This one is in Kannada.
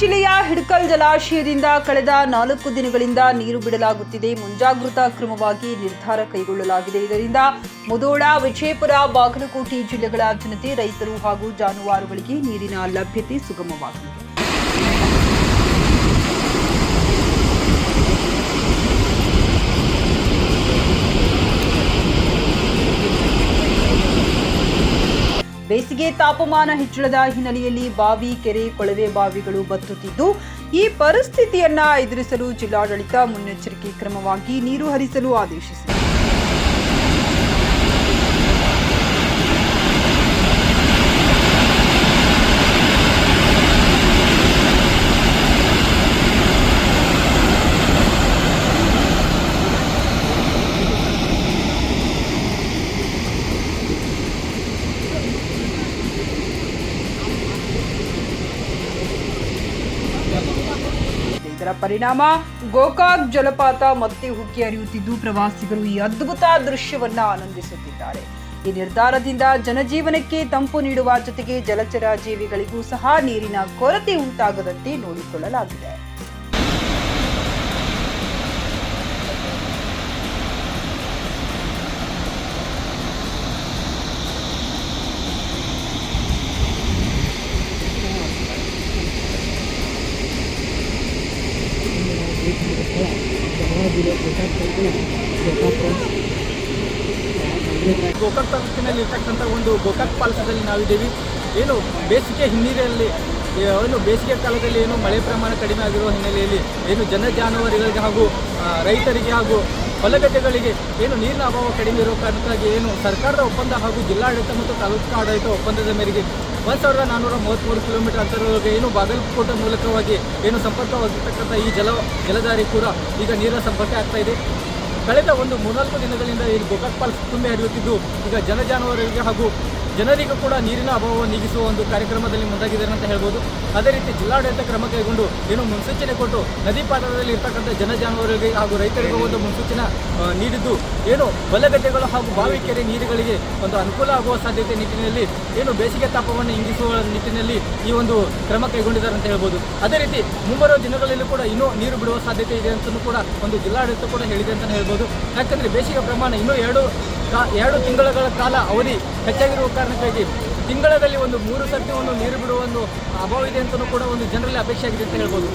ಜಿಲ್ಲೆಯ ಹಿಡ್ಕಲ್ ಜಲಾಶಯದಿಂದ ಕಳೆದ ನಾಲ್ಕು ದಿನಗಳಿಂದ ನೀರು ಬಿಡಲಾಗುತ್ತಿದೆ. ಮುಂಜಾಗೃತಾ ಕ್ರಮವಾಗಿ ನಿರ್ಧಾರ ಕೈಗೊಳ್ಳಲಾಗಿದೆ. ಇದರಿಂದ ಮುದೋಳ, ವಿಜಯಪುರ, ಬಾಗಲಕೋಟೆ ಜಿಲ್ಲೆಗಳ ಜನತೆ, ರೈತರು ಹಾಗೂ ಜಾನುವಾರುಗಳಿಗೆ ನೀರಿನ ಲಭ್ಯತೆ ಸುಗಮವಾಗಲಿದೆ ಬೇಸಿಗೆ ತಾಪಮಾನ ಹೆಚ್ಚಳದ ಹಿನ್ನೆಲೆಯಲ್ಲಿ ಬಾವಿ, ಕೆರೆ, ಕೊಳವೆ ಬಾವಿಗಳು ಬತ್ತುತ್ತಿದ್ದು, ಈ ಪರಿಸ್ಥಿತಿಯನ್ನ ಎದುರಿಸಲು ಜಿಲ್ಲಾಡಳಿತ ಮುನ್ನೆಚ್ಚರಿಕೆ ಕ್ರಮವಾಗಿ ನೀರು ಹರಿಸಲು ಆದೇಶಿಸಿದೆ. ಇದರ ಪರಿಣಾಮ ಗೋಕಾಕ್ ಜಲಪಾತ ಮತ್ತೆ ಉಕ್ಕಿ ಹರಿಯುತ್ತಿದ್ದು ಪ್ರವಾಸಿಗರು ಈ ಅದ್ಭುತ ದೃಶ್ಯವನ್ನ ಆನಂದಿಸುತ್ತಿದ್ದಾರೆ. ಈ ನಿರ್ಧಾರದಿಂದ ಜನಜೀವನಕ್ಕೆ ತಂಪು ನೀಡುವ ಜೊತೆಗೆ ಜಲಚರ ಜೀವಿಗಳಿಗೂ ಸಹ ನೀರಿನ ಕೊರತೆ ಉಂಟಾಗದಂತೆ ನೋಡಿಕೊಳ್ಳಲಾಗಿದೆ. ಗೋಕಾಕ್ ತಾಲೂಕಿನಲ್ಲಿ ಇರ್ತಕ್ಕಂಥ ಒಂದು ಗೋಕಾಕ್ ಪಾಲಕದಲ್ಲಿ ನಾವಿದ್ದೀವಿ. ಏನು ಬೇಸಿಗೆ ಹಿನ್ನೆಲೆಯಲ್ಲಿ ಏನು ಬೇಸಿಗೆ ಕಾಲದಲ್ಲಿ ಏನು ಮಳೆ ಪ್ರಮಾಣ ಕಡಿಮೆ ಆಗಿರುವ ಹಿನ್ನೆಲೆಯಲ್ಲಿ ಏನು ಜನ ಜಾನುವಾರುಗಳಿಗೆ ಹಾಗೂ ರೈತರಿಗೆ ಹಾಗೂ ಹೊಲಗದ್ದೆಗಳಿಗೆ ಏನು ನೀರಿನ ಅಭಾವ ಕಡಿಮೆ ಇರೋ ಕಾರಣಕ್ಕಾಗಿ ಏನು ಸರ್ಕಾರದ ಒಪ್ಪಂದ ಹಾಗೂ ಜಿಲ್ಲಾಡಳಿತ ಮತ್ತು ತಾಲೂಕು ಆಡಳಿತ ಒಪ್ಪಂದದ ಮೇರೆಗೆ ಒಂದು ಸಾವಿರದ ನಾನ್ನೂರ ಮೂವತ್ತ್ಮೂರು ಕಿಲೋಮೀಟರ್ ಅಂತರದೊಳಗೆ ಏನು ಬಾಗಲಕೋಟೆ ಮೂಲಕವಾಗಿ ಏನು ಸಂಪರ್ಕವಾಗಿರ್ತಕ್ಕಂಥ ಈ ಜಲ, ಜಲಧಾರಿ ಕೂಡ ಈಗ ನೀರಿನ ಸಂಪರ್ಕ ಆಗ್ತಾ ಇದೆ. ಕಳೆದ ಒಂದು ಮೂರ್ನಾಲ್ಕು ದಿನಗಳಿಂದ ಇಲ್ಲಿ ಗೋಕಾಕ್ ಪಾಲ್ಸ್ ತುಂಬಿ ಹರಿಯುತ್ತಿದ್ದು, ಈಗ ಜನ ಜಾನುವಾರುಗಳಿಗೆ ಹಾಗೂ ಜನರಿಗೂ ಕೂಡ ನೀರಿನ ಅಭಾವವನ್ನು ನೀಗಿಸುವ ಒಂದು ಕಾರ್ಯಕ್ರಮದಲ್ಲಿ ಮುಂದಾಗಿದ್ದಾರೆ ಅಂತ ಹೇಳ್ಬೋದು. ಅದೇ ರೀತಿ ಜಿಲ್ಲಾಡಳಿತ ಕ್ರಮ ಕೈಗೊಂಡು ಏನು ಮುನ್ಸೂಚನೆ ಕೊಟ್ಟು ನದಿ ಪಾತ್ರದಲ್ಲಿ ಇರ್ತಕ್ಕಂಥ ಜನ ಜಾನುವಾರುಗಳಿಗೆ ಹಾಗೂ ರೈತರಿಗೂ ಒಂದು ಮುನ್ಸೂಚನೆ ನೀಡಿದ್ದು ಏನು ಬಲಗಡ್ಡೆಗಳು ಹಾಗೂ ಬಾವಿ ಕೆರೆ ನೀರುಗಳಿಗೆ ಒಂದು ಅನುಕೂಲ ಆಗುವ ಸಾಧ್ಯತೆ ನಿಟ್ಟಿನಲ್ಲಿ ಏನು ಬೇಸಿಗೆ ತಾಪವನ್ನು ಇಂಗಿಸುವ ನಿಟ್ಟಿನಲ್ಲಿ ಈ ಒಂದು ಕ್ರಮ ಕೈಗೊಂಡಿದ್ದಾರೆ ಅಂತ ಹೇಳ್ಬೋದು. ಅದೇ ರೀತಿ ಮುಂಬರುವ ದಿನಗಳಲ್ಲೂ ಕೂಡ ಇನ್ನೂ ನೀರು ಬಿಡುವ ಸಾಧ್ಯತೆ ಇದೆ ಅಂತಲೂ ಕೂಡ ಒಂದು ಜಿಲ್ಲಾಡಳಿತ ಕೂಡ ಹೇಳಿದೆ ಅಂತಲೇ ಹೇಳ್ಬೋದು. ಯಾಕಂದರೆ ಬೇಸಿಗೆ ಪ್ರಮಾಣ ಇನ್ನೂ ಎರಡು ಎರಡು ತಿಂಗಳುಗಳ ಕಾಲ ಅವಧಿ ಹೆಚ್ಚಾಗಿರುವ ಕಾರಣಕ್ಕಾಗಿ ತಿಂಗಳಲ್ಲಿ ಒಂದು ಮೂರು ಸರ್ತಿ ಒಂದು ನೀರು ಬಿಡುವ ಒಂದು ಅಭಾವ ಇದೆ ಅಂತಲೂ ಕೂಡ ಒಂದು ಜನರಲ್ಲಿ ಅಪೇಕ್ಷೆ ಆಗಿದೆ ಅಂತ ಹೇಳ್ಬೋದು.